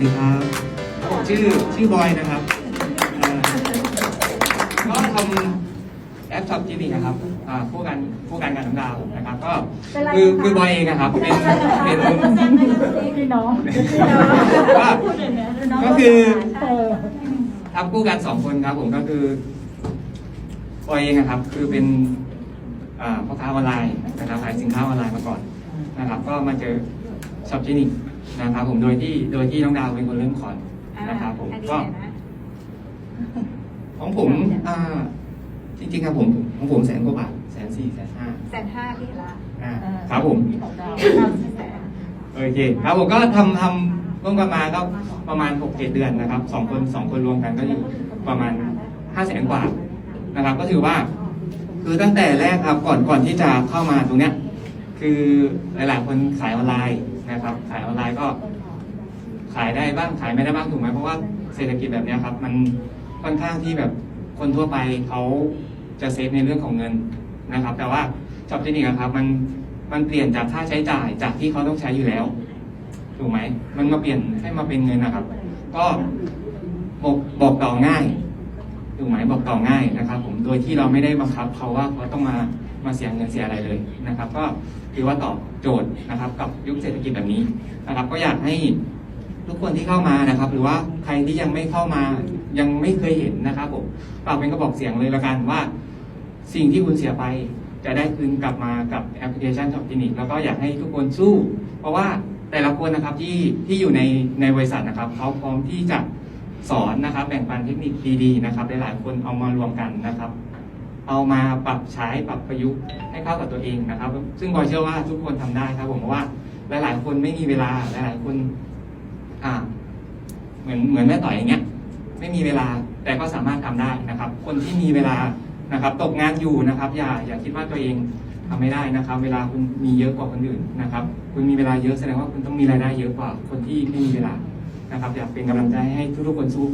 ดีครับผมชื่อชื่อบอยนะครับเอ่อก็ทำแอปช็อปจีนีนะครับอ่าผู้กันผู้กันกับน้องดาวนะครับ ก็คือคือบอยเองนะครับเป็นเป็นพี่น้องก็ก็คือเออทำคู่กันสองคนครับ ผมก็คือบอยเองนะครับ คือเป็นอ่าพ่อค้าออนไลน์นะครับขายสินค้าออนไลน์มาก่อนนะครับ ก็มาเจอช็อปจีนี นะครับผมโดยที่โดยที่น้องดาวเป็นคนเริ่มคอนนะครับผมก็ ของผมอ่าจริงๆครับผมของผมแสนกว่าบาทแสนสี่แสนห้าแสนห้าพี่ละอ่าครับผมของดาวแสนโอเคครับผมก็ทำทำร่วมกันมาก็ประมาณหกเจ็ดเดือนนะครับสองคนสองคนรวมกันก็อยู่ประมาณห้าแสนกว่านะครับ ก็ถือว่า คือตั้งแต่แรกครับก่อนก่อนที่จะเข้ามาตรงเนี้ย คือหลายๆคนขายออนไลน์นะครับ ขายออนไลน์ก็ ขายได้บ้างขายไม่ได้บ้างถูกไหมเพราะว่าเศรษฐกิจแบบนี้ครับ มันค่อนข้างที่แบบคนทั่วไปเขาจะเซฟในเรื่องของเงินนะครับ แต่ว่าจอบเทคนิคครับ มันมันเปลี่ยนจากค่าใช้จ่ายจากที่เขาต้องใช้อยู่แล้วถูกไหมมันมาเปลี่ยนให้มาเป็นเงินนะครับ ก็บอกบอกต่อง่ายถูกไหมบอกต่อง่ายนะครับ ผมโดยที่เราไม่ได้บังคับเขาว่าเขาต้องมา มาเสียเงินเสียอะไรเลยนะครับ ก็ถือว่าตอบโจทย์นะครับ กับยุคเศรษฐกิจแบบนี้นะครับ ก็อยากให้ทุกคนที่เข้ามานะครับ หรือว่าใครที่ยังไม่เข้ามายังไม่เคยเห็นนะครับผมฝากเป็นกระบอกเสียงเลยละกันว่า สิ่งที่คุณเสียไปจะได้คืนกลับมากับแอปพลิเคชันช็อปคลินิกแล้วก็อยากให้ทุกคนสู้ เพราะว่าแต่ละคนนะครับที่ที่อยู่ในในบริษัทนะครับเขาพร้อมที่จะสอนนะครับ แบ่งปันเทคนิคดีๆนะครับหลายๆคนเอามารวมกันนะครับ เอามาปรับใช้ปรับประยุกต์ให้เข้ากับตัวเองนะครับ ซึ่งบอยเชื่อว่าทุกคนทำได้ครับ ผมเพราะว่าหลาย ๆ คนไม่มีเวลาหลาย ๆ คน อ่า เหมือนเหมือนแม่ต่อยอย่างเงี้ย ไม่มีเวลาแต่ก็สามารถทำได้นะครับ คนที่มีเวลานะครับ ตกงานอยู่นะครับ อย่าอย่าคิดว่าตัวเองทำไม่ได้นะครับ เวลาคุณมีเยอะกว่าคนอื่นนะครับ คุณมีเวลาเยอะแสดงว่าคุณต้องมีรายได้เยอะกว่าคนที่ไม่มีเวลานะครับ อยากเป็นกำลังใจให้ทุกๆคนสู้